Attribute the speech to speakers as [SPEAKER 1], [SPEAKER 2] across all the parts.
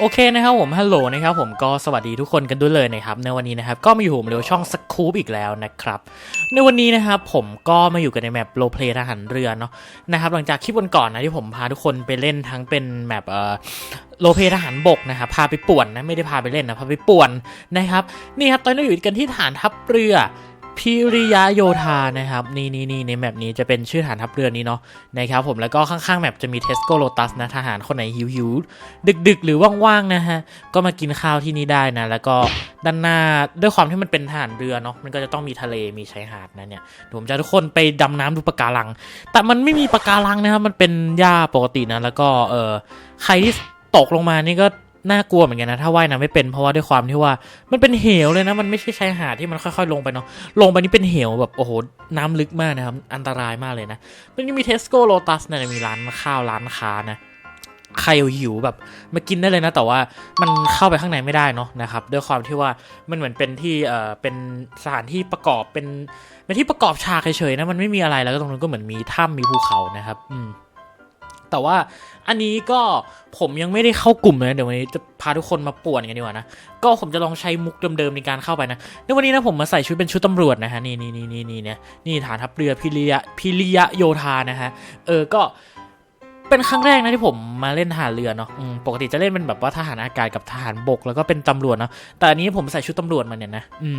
[SPEAKER 1] โอเคนะครับผมฮัลโหลนะครับผมก็สวัสดีทุกคนกันด้วยเลยนะครับในวันนี้นะครับก็มาอยู่ผมเร็วช่องสกู๊ปอีกแล้วนะครับในวันนี้นะครับผมก็มาอยู่กันในแมปโรเพลทหารเรือเนาะนะครับหลังจากคลิปวันก่อนนะที่ผมพาทุกคนไปเล่นทั้งเป็นแมปเอ่อโรเพทหารบกนะครับพาไปป่วนนะไม่ได้พาไปเล่นนะพาไปป่วนนะครับนี่ครับตอนนี้อยู่กันที่ฐานทัพเรือ พิริยะโยธานะครับนี่นี่นี่ในแมปนี้จะเป็นชื่อฐานทัพเรือนี้เนาะนะครับผมแล้วก็ข้างๆแมปจะมีเทสโก้โ o ตัสนะทหารคนไหนหิวหิวดึกๆ หรือว่างๆนะฮะก็มากินข้าวที่นี่ได้นะแล้วก็ด้านหน้าด้วยความที่มันเป็นทหารเรือเนาะมันก็จะต้องมีทะเลมีชายหาดนะเนี่ยเดี๋ยผมจะทุกคนไปดำน้ำดูปะการัง แต่มันไม่มีปะการังนะครับมันเป็นหญ้าปกตินะแล้วก็เออใครที่ตกลงมานี่ก็ น่ากลัวเหมือนกันนะ ถ้าว่ายน้ำไม่เป็นเพราะว่าด้วยความที่ว่า มันเป็นเหวเลยนะ มันไม่ใช่ชายหาดที่มันค่อยๆ ลงไปเนาะลงไปนี่เป็นเหวแบบโอ้โหน้ำลึกมากนะครับ อันตรายมากเลยนะมันยังมีเทสโก้โ o ตัสนะมีร้านข้าวร้านค้านะใครหิวแบบมากินได้เลยนะ แต่ว่ามันเข้าไปข้างในไม่ได้เนาะนะครับด้วยความที่ว่ามันเหมือนเป็นที่เอ่อเป็นสถานที่ประกอบเป็นเป็นที่ประกอบฉากเฉยๆนะมันไม่มีอะไรแล้วก็ตรงนั้นก็เหมือนมีถ้ำมีภูเขานะครับ อืม แต่ว่าอันนี้ก็ผมยังไม่ได้เข้ากลุ่มเลยนะเดี๋ยววันนี้จะพาทุกคนมาป่วนกันดีกว่านะ ก็ผมจะลองใช้มุกเดิมๆในการเข้าไปนะในวันนี้นะผมมาใส่ชุดเป็นชุดตำรวจนะฮะนี่นี่นี่นี่นี่เนี่ยนี่ฐานทัพเรือพิริยะพิริยะโยธานะฮะเออก็เป็นครั้งแรกนะที่ผมมาเล่นทหารเรือเนาะปกติจะเล่นเป็นแบบว่าทหารอากาศกับทหารบกแล้วก็เป็นตำรวจเนาะแต่อันนี้ผมใส่ชุดตำรวจมาเนี่ยนะ อืม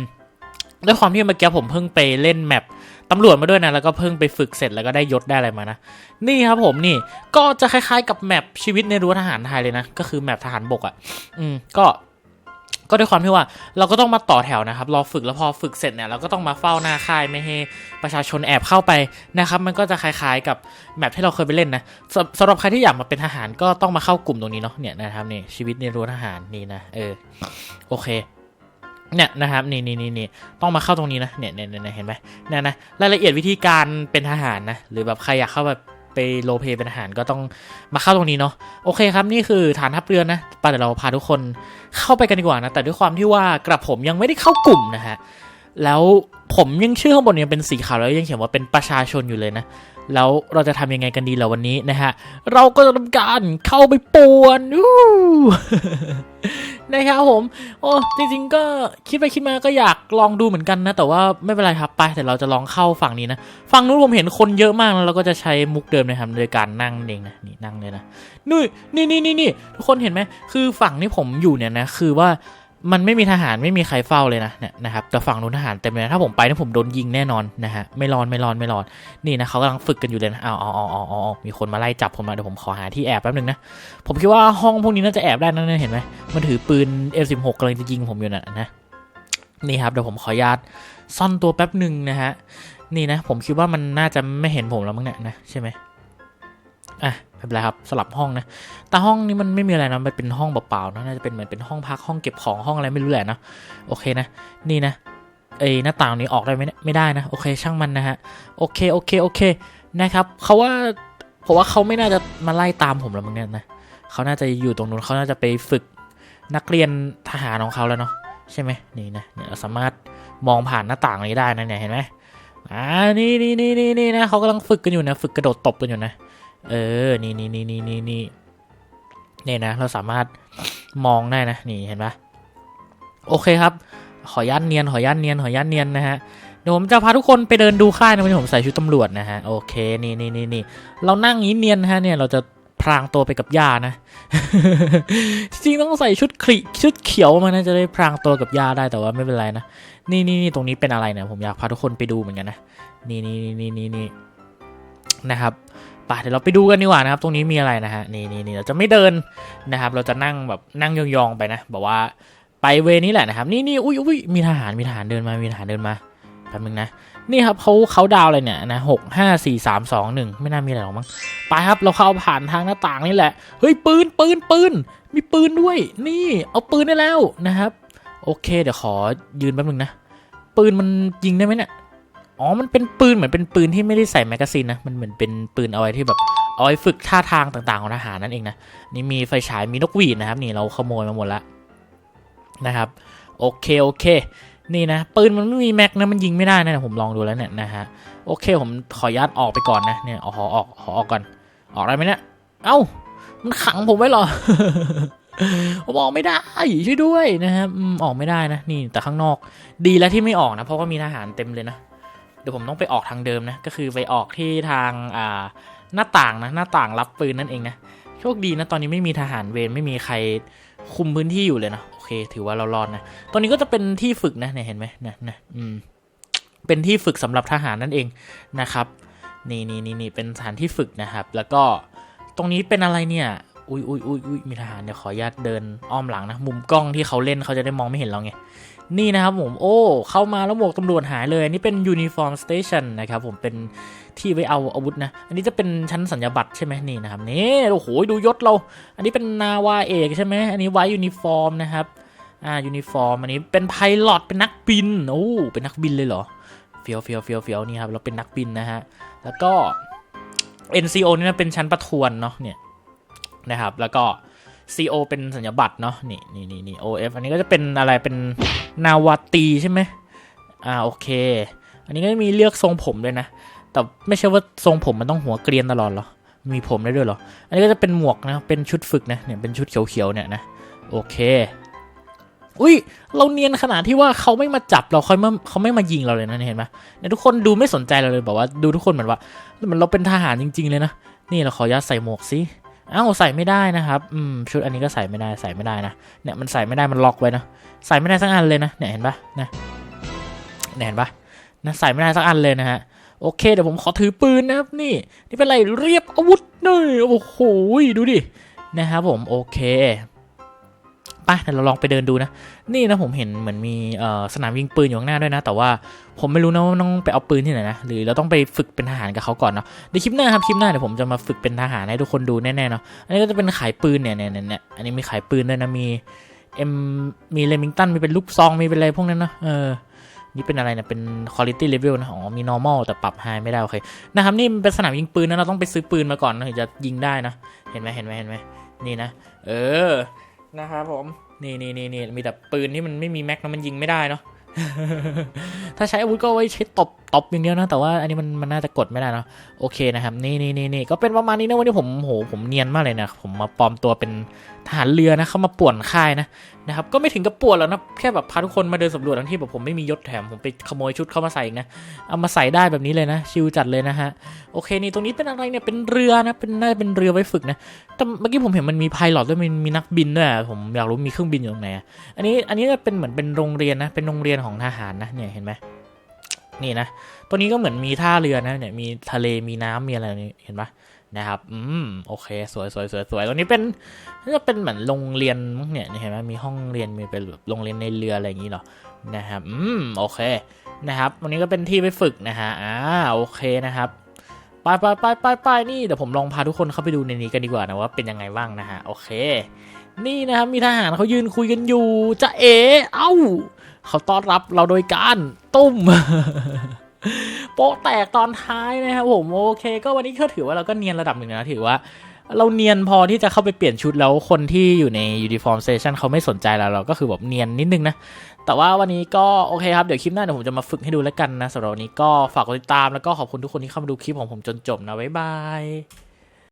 [SPEAKER 1] ด้วยความที่เมื่อกี้ผมเพิ่งไปเล่นแมปตำรวจมาด้วยนะ แล้วก็เพิ่งไปฝึกเสร็จแล้วก็ได้ยศได้อะไรมานะ นี่ครับผมนี่ก็จะคล้ายๆกับแมปชีวิตในรั้วทหารไทยเลยนะ ก็คือแมปทหารบกอะ่ะ อืมก็ก็ด้วยความที่ว่าเราก็ต้องมาต่อแถวนะครับรอฝึกแล้วพอฝึกเสร็จเนี่ยเราก็ต้องมาเฝ้าหน้าค่ายไม่ให้ประชาชนแอบเข้าไปนะครับมันก็จะคล้ายๆกับแมปที่เราเคยไปเล่นนะสำสำหรับใครที่อยากมาเป็นทหารก็ต้องมาเข้ากลุ่มตรงนี้เนาะเนี่ยนะครับนี่ชีวิตในรั้วทหารนี่นะเออโอเค เนี่ยนะครับนี่นี่นี่นี่ต้องมาเข้าตรงนี้นะเนี่ยเนี่ยเนี่ยเห็นไหมเนี่ยนะรายละเอียดวิธีการเป็นทหารนะหรือแบบใครอยากเข้าแบบไปโลเพเป็นทหารก็ต้องมาเข้าตรงนี้เนาะโอเคครับนี่คือฐานทัพเรือนะไปเดี๋ยวเราพาทุกคนเข้าไปกันดีกว่านะแต่ด้วยความที่ว่ากระผมยังไม่ได้เข้ากลุ่มนะฮะแล้วผมยังชื่อข้างบนยังเป็นสีขาวแล้วยังเขียนว่าเป็นประชาชนอยู่เลยนะ แล้วเราจะทำยังไงกันดีล่ะวันนี้นะฮะ เราก็จะทำการเข้าไปป่วนอู้นะครับผม โอ้จริงๆก็คิดไปคิดมาก็อยากลองดูเหมือนกันนะ แต่ว่าไม่เป็นไรครับไปแต่เราจะลองเข้าฝั่งนี้นะฝั่งนู้นผมเห็นคนเยอะมากแล้วเราก็จะใช้มุกเดิมนะครับโดยการนั่งเองนะนี่นั่งเลยนะนี่นี่นี่นี่ทุกคนเห็นไหมคือฝั่งที่ผมอยู่เนี่ยนะคือว่า มันไม่มีทหารไม่มีใครเฝ้าเลยนะเนี่ยนะครับแต่ฝั่งนู้นทหารเต็มเลยถ้าผมไปนี่ผมโดนยิงแน่นอนนะฮะไม่รอนไม่รอนไม่รอนนี่นะเขากำลังฝึกกันอยู่เลยนะอ้าวอ๋ออ๋ออ๋ออ๋อมีคนมาไล่จับผมมาเดี๋ยวผมขอหาที่แอบแป๊บนึงนะผมคิดว่าห้องพวกนี้น่าจะแอบได้นั่นเห็นไหมมันถือปืน F16 กำลังจะยิงผมอยู่น่ะนะนี่ครับเดี๋ยวผมขออนุญาตซ่อนตัวแป๊บหนึ่งนะฮะนี่นะผมคิดว่ามันน่าจะไม่เห็นผมแล้วมั้งเนี่ยนะใช่ไหม อะไม่เป็นไรครับสลับห้องนะแต่ห้องนี้มันไม่มีอะไรนะมันเป็นห้องเปล่าๆนะน่าจะเป็นเหมือนเป็นห้องพักห้องเก็บของห้องอะไรไม่รู้แหละนะโอเคนะ นี่นะไอ้หน้าต่างนี้ออกได้ไหมเนี่ยไม่ได้นะโอเคช่างมันนะฮะโอเคโอเคโอเคนะครับเขาว่าผมว่าเขาไม่น่าจะมาไล่ตามผมแล้วมั้งเนี่ยนะเขาน่าจะอยู่ตรงนู้นเขาน่าจะไปฝึกนักเรียนทหารของเขาแล้วเนาะใช่ไหมนี่นะเนี่ยสามารถมองผ่านหน้าต่างนี้ได้นะเนี่ยเห็นไหมอ่านี่นี่นี่นี่นี่นะเขากำลังฝึกกันอยู่นะ ฝึกกระโดดตบกันอยู่นะ เออ นี่นี่นี่นี่นี่นี่เนี่ยนะ เราสามารถมองได้นะ นี่เห็นปะโอเคครับ ขอยันเนียน ขอยันเนียน ขอยันเนียนนะฮะ เดี๋ยวผมจะพาทุกคนไปเดินดูค่ายนะวันนี้ผมใส่ชุดตำรวจนะฮะ โอเค นี่นี่นี่นี่เรานั่งอย่างนี้เนียนฮะ เนี่ย เราจะพรางตัวไปกับหญ้านะ จริงต้องใส่ชุดขริชุดเขียวมานะจะได้พรางตัวกับหญ้าได้แต่ว่าไม่เป็นไรนะ นี่นี่นี่ตรงนี้เป็นอะไรเนี่ยผมอยากพาทุกคนไปดูเหมือนกันนะ นี่นี่นี่นี่นี่นะครับ ปเดี๋ยวเราไปดูกันดีกว่านะครับ ตรงนี้มีอะไรนะฮะนี่นี่นี่เราจะไม่เดินนะครับ เราจะนั่งแบบนั่งยองๆไปนะแบบว่าไปเวนี้แหละนะครับ นี่นี่อุ้ยอุ้ยมีทหารมีทหารเดินมามีทหารเดินมาแป๊บนึงนะนี่ครับเขาเขาดาวอะไรเนี่ยนะหกห้าสี่สามสองหนึ่งไม่น่ามีอะไรหรอกมั้งไปครับเราเข้าผ่านทางหน้าต่างนี่แหละเฮ้ยปืนปืนปืนมีปืนด้วย นี่เอาปืนได้แล้วนะครับ โอเค เดี๋ยวขอยืนแป๊บนึงนะปืนมันยิงได้ไหมเนี่ย อ๋อ มันเป็นปืนเหมือนเป็นปืนที่ไม่ได้ใส่แมกกาซีนนะ มันเหมือนเป็นปืนเอาไว้ที่แบบเอาไว้ฝึกท่าทางต่างๆของทหารนั่นเองนะ นี่มีไฟฉายมีนกหวีดนะครับ นี่เราขโมยมาหมดแล้วนะครับ โอเคโอเค นี่นะปืนมันไม่มีแม็กนะ มันยิงไม่ได้นะผมลองดูแล้วเนี่ยนะฮะ โอเคผมขออนุญาตออกไปก่อนนะ เนี่ยขอออกขอออกก่อน ออกได้ไหมเนี่ย เอ้า มันขังผมไว้เหรอผมออกไม่ได้ช่วยด้วยนะครับออกไม่ได้นะ นี่แต่ข้างนอก ดีแล้วที่ไม่ออกนะ เพราะว่ามีทหารเต็มเลยนะ ดี๋ยวผมต้องไปออกทางเดิมนะ ก็คือไปออกที่ทางอ่าหน้าต่างนะ หน้าต่างรับปืนนั่นเองนะ โชคดีนะ ตอนนี้ไม่มีทหารเวรไม่มีใครคุมพื้นที่อยู่เลยนะ โอเค ถือว่าเรารอดนะ ตอนนี้ก็จะเป็นที่ฝึกนะเนี่ยเห็นไหมนะนะอืม เป็นที่ฝึกสำหรับทหารนั่นเองนะครับ นี่นี่นี่นี่เป็นสถานที่ฝึกนะครับ แล้วก็ตรงนี้เป็นอะไรเนี่ย อุ้ยอุ้ยอุ้ยอุ้ยมีทหารเดี๋ยวขออนุญาตเดินอ้อมหลังนะ มุมกล้องที่เขาเล่นเขาจะได้มองไม่เห็นเราไง นี่นะครับผม โอ้ เข้ามาแล้วหมวกตำรวจหายเลยนนี้เป็นยูนิฟอร์มสเตชันนะครับผม เป็นที่ไว้เอาอาวุธนะ อันนี้จะเป็นชั้นสัญญาบัตรใช่ไหมนี่นะครับ นี่ โอ้โห ดูยศเรา อันนี้เป็นนาวาเอกใช่ไหม อันนี้ไว้ยูนิฟอร์มนะครับ อ่า ยูนิฟอร์ม อันนี้เป็นไพลอต เป็นนักบิน โอ้ เป็นนักบินเลยเหรอ เฟียวเฟียวเฟียวเฟียวนี่ครับ เราเป็นนักบินนะฮะ แล้วก็ NCO นี่นะเป็นชั้นประทวนเนาะเนี่ย นะครับ แล้วก็ CO เป็นสัญญาบัตรเนาะนี่นี่นี่นี่ OF อันนี้ก็จะเป็นอะไรเป็นนาวาตีใช่ไหมอ่าโอเค อันนี้ก็มีเลือกทรงผมด้วยนะ แต่ไม่ใช่ว่าทรงผมมันต้องหัวเกรียนตลอดหรอ มีผมได้ด้วยหรอ อันนี้ก็จะเป็นหมวกนะ เป็นชุดฝึกนะเนี่ยเป็นชุดเขียวๆเนี่ยนะโอเค อุ้ยเราเนียนขนาดที่ว่าเขาไม่มาจับเราเขาไม่เขาไม่มายิงเราเลยนะเห็นไหมเนี่ยทุกคนดูไม่สนใจเราเลยบอกว่าดูทุกคนเหมือนว่าเหมือนเราเป็นทหารจริง ๆเลยนะนี่เราขออนุญาตใส่หมวกสิ อ้าวใส่ไม่ได้นะครับอืมชุดอันนี้ก็ใส่ไม่ได้ใส่ไม่ได้นะเนี่ยมันใส่ไม่ได้มันล็อกไว้นะใส่ไม่ได้สักอันเลยนะเนี่ยเห็นปะนะเนี่ยเห็นปะนะใส่ไม่ได้สักอันเลยนะฮะโอเคเดี๋ยวผมขอถือปืนนะครับนี่ นี่เป็นอะไรเรียบอาวุธนี่โอ้โหดูดินะครับผมโอเค ไปเดี๋ยวเราลองไปเดินดูนะ นี่นะผมเห็นเหมือนมีสนามยิงปืนอยู่ข้างหน้าด้วยนะ แต่ว่าผมไม่รู้นะว่าต้องไปเอาปืนที่ไหนนะ หรือเราต้องไปฝึกเป็นทหารกับเขาก่อนเนาะเดี๋ยวคลิปหน้าครับคลิปหน้าเดี๋ยวผมจะมาฝึกเป็นทหารให้ทุกคนดูแน่ๆเนาะ อันนี้ก็จะเป็นขายปืนเนี่ยเนี่ยเนี่ยเนี่ยอันนี้มีขายปืนด้วยนะมีเอ็มมีเลมิงตันมีเป็นลูกซองมีเป็นอะไรพวกนั้นเนาะเออนี่เป็นอะไรนะเป็น quality level นะ อ๋อ มี normal แต่ปรับ high ไม่ได้ โอเค นะครับ นี่เป็นสนามยิงปืนนะ เราต้องไปซื้อปืนมาก่อนนะถึงจะยิงได้นะ เห็นไหมเห็นไหมเห็นไหมนี่นะ เออ นะครับผม นี่นี่นี่นี่มีแต่ปืนที่มันไม่มีแม็กนะมันยิงไม่ได้เนาะถ้าใช้อาวุธก็ไว้ใช้ตบตบอปอย่างเดียวนะ แต่ว่าอันนี้มันมันน่าจะกดไม่ได้เนาะโอเคนะครับ นี่นี่นี่นี่ก็เป็นประมาณนี้นะวันนี้ผมโหผมเนียนมากเลยนะผมมาปลอมตัวเป็นทหารเรือนะเข้ามาป่วนค่ายนะนะครับก็ไม่ถึงกับป่วนแล้วนะแค่แบบพาทุกคนมาเดินสำรวจทั้งที่แบบผมไม่มียศแถมผมไปขโมยชุดเข้ามาใส่นะเอามาใส่ได้แบบนี้เลยนะ ชิลจัดเลยนะฮะโอเคนี่ตรงนี้เป็นอะไรเนี่ยเป็นเรือนะเป็นน่าจะเป็นเรือไว้ฝึกนะแต่เมื่อกี้ผมเห็นมันมีพายลอตด้วยมันมีนักบินด้วยผมอยากรู้มีเครื่องบินอยู่ตรงไหนอะอันนี้อันนี้จะเป็นเหมือนเป็นโรงเรียนนะเป็นโรงเรียนของทหารนะเนี่ยเห็นไหม นี่นะ ตัวนี้ก็เหมือนมีท่าเรือนะเนี่ยมีทะเลมีน้ำมีอะไรนี่เห็นปะนะครับ อืม โอเค สวยสวยสวยสวยตรงนี้เป็นน่าจะเป็นเหมือนโรงเรียนเนี่ยเห็นไหมมีห้องเรียน มีเป็นแบบโรงเรียนในเรืออะไรอย่างนี้เหรอ นะครับ อืม โอเค นะครับ วันนี้ก็เป็นที่ไปฝึกนะฮะ อ่า โอเคนะครับ ไปไปไปไปไปนี่เดี๋ยวผมลองพาทุกคนเข้าไปดูในนี้กันดีกว่านะว่าเป็นยังไงบ้างนะฮะ โอเค นี่นะครับ มีทหารเขายืนคุยกันอยู่ จะเอ๋เอ้า เขาต้อนรับเราโดยการตุ้มโป๊ะแตกตอนท้ายนะครับผมโอเค ก็วันนี้ก็ถือว่าเราก็เนียนระดับหนึ่งนะถือว่า เราเนียนพอที่จะเข้าไปเปลี่ยนชุดแล้วคนที่อยู่ในยูนิฟอร์มเซชันเขาไม่สนใจเราเราก็คือแบบเนียนนิดนึงนะ แต่ว่าวันนี้ก็โอเคครับ เดี๋ยวคลิปหน้าเดี๋ยวผมจะมาฝึกให้ดูแล้วกันนะสำหรับวันนี้ก็ฝากกดติดตามแล้วก็ขอบคุณทุกคนที่เข้ามาดูคลิปของผมจนจบนะบ๊ายบาย